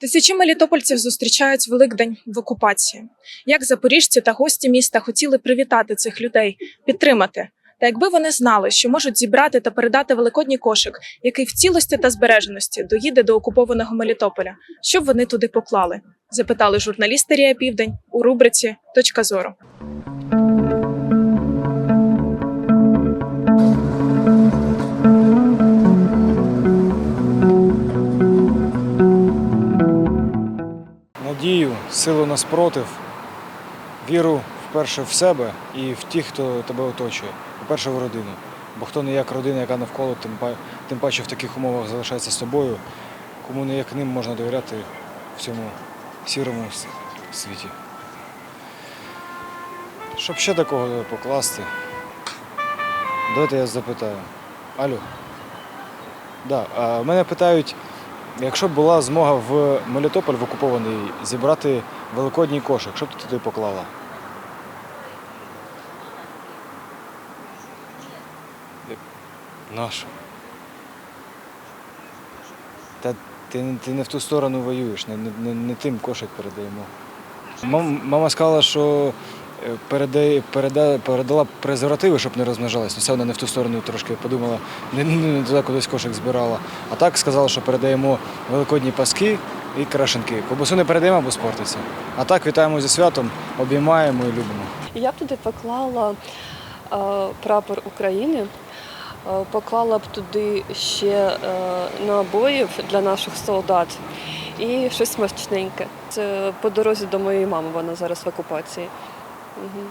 Тисячі мелітопольців зустрічають Великдень в окупації. Як запоріжці та гості міста хотіли привітати цих людей, підтримати. Та якби вони знали, що можуть зібрати та передати великодній кошик, який в цілості та збереженості доїде до окупованого Мелітополя, що б вони туди поклали? Запитали журналісти Рія Південь у рубриці Точка зору. Силу на спротив, віру вперше в себе і в тих, хто тебе оточує. По-перше, в родину. Бо хто не як родина, яка навколо, тим, паче в таких умовах залишається з тобою, кому не як ним можна довіряти в цьому сірому світі. Щоб ще такого покласти. Давайте я запитаю. Алло. Да, а мене питають, Якщо б була змога в Мелітополь в окупований зібрати великодній кошик, що б ти туди поклала? Нашу. Та ти, ти не в ту сторону воюєш, не, не, не, тим кошик передаємо. Мам, мама сказала, що передала презервативи, щоб не розмножались. Ну, це вона не в ту сторону трошки подумала, не, не, туди кудись кошик збирала. А так сказала, що передаємо великодні паски і крашенки. Кобасу не передаємо, бо спортиться. А так вітаємо зі святом, обіймаємо і любимо. Я б туди поклала е, прапор України, е, поклала б туди ще е, набоїв для наших солдат і щось смачненьке. Це по дорозі до моєї мами, вона зараз в окупації. Угу.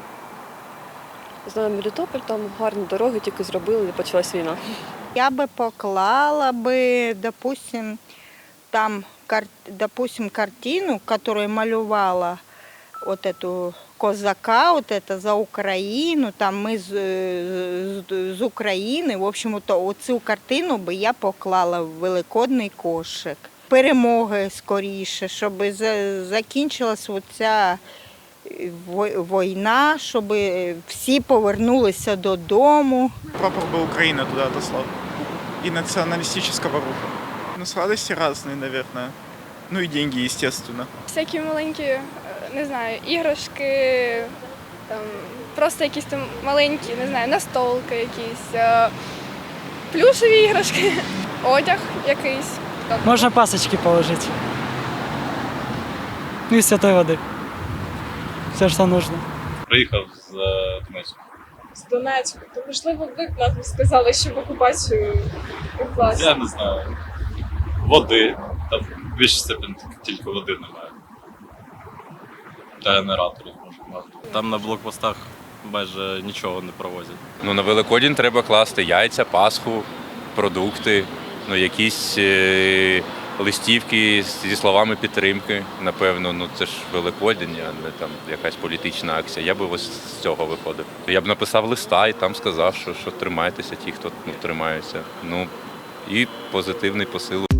Знаю, Мелітополь, там гарні дороги тільки зробили і почалась війна. Я бы поклала бы, допустим, там, кар- допустим, картину, которую малювала вот эту козака, вот это за Україну, там ми з, з, з України. В общем, то оцю картину би я поклала в великодний кошик. Перемоги скоріше, щоб за- закінчилась оця е, во- війна, щоб всі повернулися додому. Прапор бы Украины туда отослал. И националистического руха. Ну, сладости разные, наверное. Ну и деньги, естественно. всякі маленькі, е, не знаю, іграшки, там, просто якісь там маленькі, не знаю, настолки якісь, е, плюшеві іграшки, одяг якийсь. Можно пасочки положить. Ну и святой воды. Все, что нужно. Приїхав з е, Донецька. З Донецька, то можливо, ви б нам сказали, що в окупацію покласти. Я не знаю. Води. Там в більшій степені тільки води немає. Та генераторів може мати. Там на блокпостах майже нічого не провозять. Ну, на Великодень треба класти яйця, пасху, продукти, ну, якісь е- листівки зі словами підтримки. Напевно, ну це ж Великодень, а не там якась політична акція. Я би ось з цього виходив. Я б написав листа і там сказав, що, що тримайтеся, ті, хто ну, тримаються. Ну і позитивний посил.